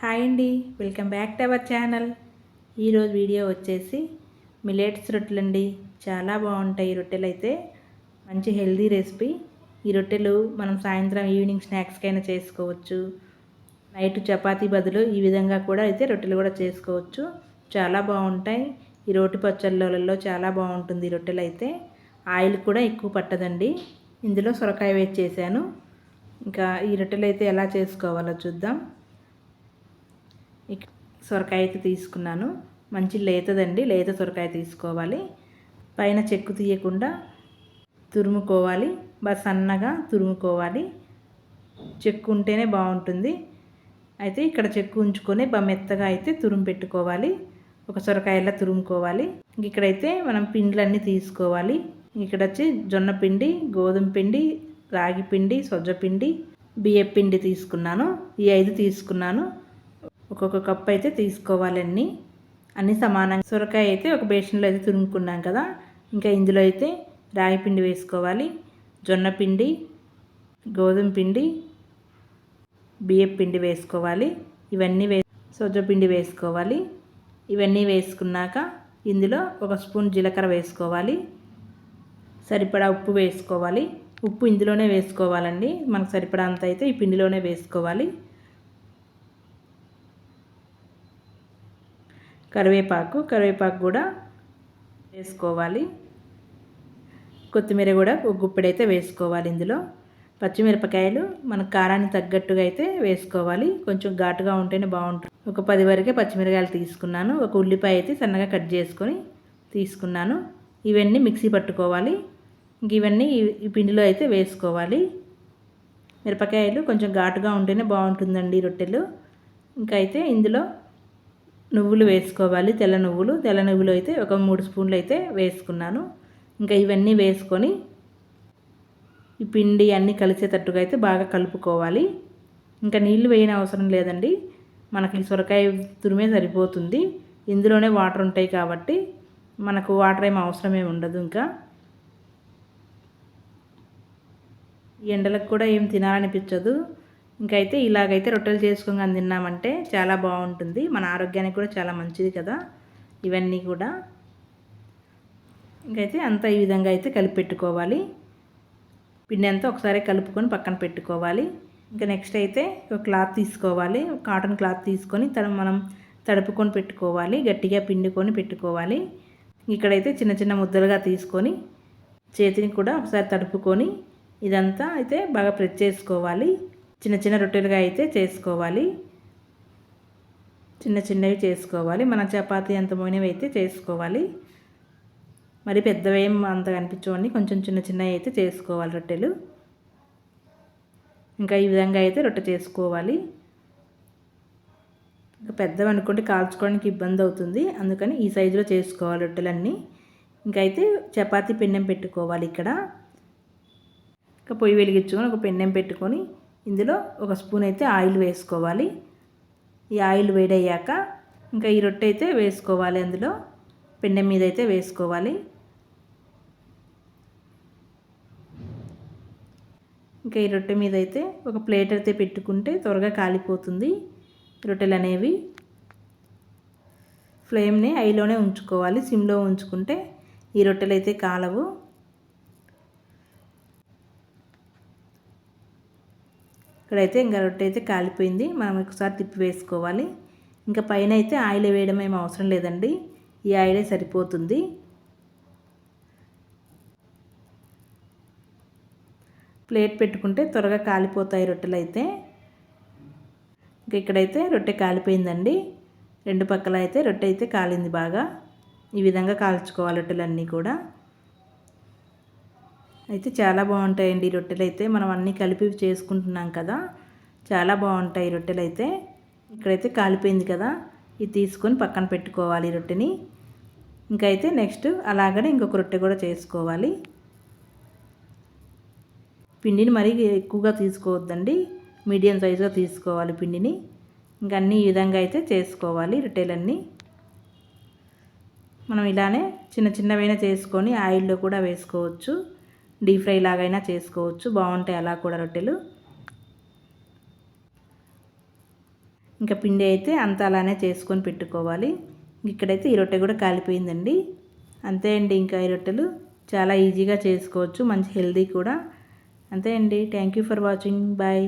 Hi అండి welcome back to our channel. ఈరోజు video వచ్చేసి మిలెట్స్ రొట్టెలు అండి చాలా బాగుంటాయి ఈ రొట్టెలు అయితే మంచి హెల్దీ రెసిపీ. ఈ రొట్టెలు మనం సాయంత్రం ఈవినింగ్ స్నాక్స్కైనా చేసుకోవచ్చు. నైట్ చపాతీ బదులు ఈ విధంగా కూడా అయితే రొట్టెలు కూడా చేసుకోవచ్చు. చాలా బాగుంటాయి. ఈ రోటి పచ్చళ్ళలో చాలా బాగుంటుంది ఈ రొట్టెలు అయితే ఆయిల్ కూడా ఎక్కువ పట్టదండి. ఇందులో సొరకాయ వేసి చేశాను. ఇంకా ఈ రొట్టెలు అయితే ఎలా చేసుకోవాలో చూద్దాం. సొరకాయ అయితే తీసుకున్నాను. మంచి లేతదండి. లేత సొరకాయ తీసుకోవాలి. పైన చెక్కు తీయకుండా తురుముకోవాలి. బాగా సన్నగా తురుముకోవాలి. చెక్కు ఉంటేనే బాగుంటుంది. అయితే ఇక్కడ చెక్కు ఉంచుకొని బాగా మెత్తగా అయితే తురుము పెట్టుకోవాలి. ఒక సొరకాయలా తురుముకోవాలి. ఇక్కడైతే మనం పిండ్లన్నీ తీసుకోవాలి. ఇక్కడ వచ్చి జొన్న పిండి గోధుమ పిండి రాగి పిండి సొజ్జ పిండి బియ్య పిండి తీసుకున్నాను. ఈ ఐదు తీసుకున్నాను. ఒక్కొక్క కప్ అయితే తీసుకోవాలండి. అన్నీ సమానంగా సొరకాయ అయితే ఒక బేషన్లో అయితే తురుముకున్నాం కదా. ఇంకా ఇందులో అయితే రాగి పిండి వేసుకోవాలి. జొన్న పిండి గోధుమ పిండి బియ్యం పిండి వేసుకోవాలి. ఇవన్నీ వే సొజ్జ పిండి వేసుకోవాలి. ఇవన్నీ వేసుకున్నాక ఇందులో ఒక స్పూన్ జీలకర్ర వేసుకోవాలి. సరిపడా ఉప్పు వేసుకోవాలి. ఉప్పు ఇందులోనే వేసుకోవాలండి. మనకు సరిపడా అంత అయితే ఈ పిండిలోనే వేసుకోవాలి. కరివేపాకు కరివేపాకు కూడా వేసుకోవాలి. కొత్తిమీర కూడా ఒక గుప్పెడైతే వేసుకోవాలి ఇందులో. పచ్చిమిరపకాయలు మన కారానికి తగ్గట్టుగా అయితే వేసుకోవాలి. కొంచెం ఘాటుగా ఉంటేనే బాగుంటుంది. ఒక పది వరకే పచ్చిమిరకాయలు తీసుకున్నాను. ఒక ఉల్లిపాయ అయితే సన్నగా కట్ చేసుకొని తీసుకున్నాను. ఇవన్నీ మిక్సీ పట్టుకోవాలి. ఇంక ఇవన్నీ ఈ పిండిలో అయితే వేసుకోవాలి. మిరపకాయలు కొంచెం ఘాటుగా ఉంటేనే బాగుంటుందండి రొట్టెలు. ఇంకా అయితే ఇందులో నువ్వులు వేసుకోవాలి. తెల్ల నువ్వులు. తెల్ల నువ్వులు అయితే ఒక మూడు స్పూన్లు అయితే వేసుకున్నాను. ఇంకా ఇవన్నీ వేసుకొని ఈ పిండి అన్నీ కలిసేటట్టుగా అయితే బాగా కలుపుకోవాలి. ఇంకా నీళ్ళు వేయని అవసరం లేదండి. మనకి సొరకాయ తురిమే సరిపోతుంది. ఇందులోనే వాటర్ ఉంటాయి కాబట్టి మనకు వాటర్ ఏం అవసరమే ఉండదు ఇంకా. ఎండలకు కూడా ఏం తినాలనిపించదు. ఇంకైతే ఇలాగైతే రొట్టెలు చేసుకొని తిన్నామంటే చాలా బాగుంటుంది. మన ఆరోగ్యానికి కూడా చాలా మంచిది కదా. ఇవన్నీ కూడా. ఇంకైతే అంతా ఈ విధంగా అయితే కలిపి పెట్టుకోవాలి. పిండి అంతా ఒకసారి కలుపుకొని పక్కన పెట్టుకోవాలి. ఇంకా నెక్స్ట్ అయితే ఒక క్లాత్ తీసుకోవాలి. కాటన్ క్లాత్ తీసుకొని తను మనం తడుపుకొని పెట్టుకోవాలి. గట్టిగా పిండుకొని పెట్టుకోవాలి. ఇక్కడైతే చిన్న చిన్న ముద్దలుగా తీసుకొని చేతిని కూడా ఒకసారి తడుపుకొని ఇదంతా అయితే బాగా ప్రెస్ చేసుకోవాలి. చిన్న చిన్న రొట్టెలుగా అయితే చేసుకోవాలి. చిన్న చిన్నవి చేసుకోవాలి. మన చపాతీ అంత మోయినవి అయితే చేసుకోవాలి. మరి పెద్దవి అంత కనిపించవండి. కొంచెం చిన్న చిన్నవి అయితే చేసుకోవాలి రొట్టెలు. ఇంకా ఈ విధంగా అయితే రొట్టె చేసుకోవాలి. ఇంకా పెద్దవి అనుకుంటే కాల్చుకోవడానికి ఇబ్బంది అవుతుంది. అందుకని ఈ సైజులో చేసుకోవాలి రొట్టెలన్నీ. ఇంకా అయితే చపాతీ పెన్నెం పెట్టుకోవాలి ఇక్కడ. ఇంకా పొయ్యి వెలిగించుకొని ఒక పెన్నెం పెట్టుకొని ఇందులో ఒక స్పూన్ అయితే ఆయిల్ వేసుకోవాలి. ఈ ఆయిల్ వేడయ్యాక ఇంకా ఈ రొట్టె అయితే వేసుకోవాలి అందులో. పెండె మీద అయితే వేసుకోవాలి. ఇంకా ఈ రొట్టె మీద అయితే ఒక ప్లేట్ అయితే పెట్టుకుంటే త్వరగా కాలిపోతుంది రొట్టెలు అనేవి. ఫ్లేమ్ని ఐలోనే ఉంచుకోవాలి. సిమ్లో ఉంచుకుంటే ఈ రొట్టెలు అయితే కాలవు. ఇక్కడైతే ఇంకా రొట్టె అయితే కాలిపోయింది. మనం ఒకసారి తిప్పి వేసుకోవాలి. ఇంకా పైన అయితే ఆయిల్ వేయడం ఏం అవసరం లేదండి. ఈ ఆయిలే సరిపోతుంది. ప్లేట్ పెట్టుకుంటే త్వరగా కాలిపోతాయి రొట్టెలు అయితే ఇంకా ఇక్కడైతే రొట్టె కాలిపోయిందండి. రెండు పక్కల అయితే రొట్టె అయితే కాలింది బాగా. ఈ విధంగా కాల్చుకోవాలి రొట్టెలన్నీ కూడా. అయితే చాలా బాగుంటాయండి రొట్టెలు అయితే మనం అన్నీ కలిపి చేసుకుంటున్నాం కదా. చాలా బాగుంటాయి రొట్టెలు అయితే ఇక్కడైతే కాలిపోయింది కదా. ఇది తీసుకొని పక్కన పెట్టుకోవాలి రొట్టెని. ఇంకైతే నెక్స్ట్ అలాగనే ఇంకొక రొట్టె కూడా చేసుకోవాలి. పిండిని మరీ ఎక్కువగా తీసుకోవద్దండి. మీడియం సైజుగా తీసుకోవాలి పిండిని. ఇంకా అన్ని ఈ విధంగా అయితే చేసుకోవాలి రొట్టెలన్నీ. మనం ఇలానే చిన్న చిన్నవైనా చేసుకొని ఆయిల్లో కూడా వేసుకోవచ్చు. డీప్ ఫ్రై లాగైనా చేసుకోవచ్చు. బాగుంటాయి అలా కూడా రొట్టెలు. ఇంకా పిండి అయితే అంత అలానే చేసుకొని పెట్టుకోవాలి. ఇక్కడైతే ఈ రొట్టె కూడా కాలిపోయిందండి. అంతే అండి ఇంకా ఈ రొట్టెలు. చాలా ఈజీగా చేసుకోవచ్చు. మంచి హెల్దీ కూడా. అంతే అండి. Thank you for watching bye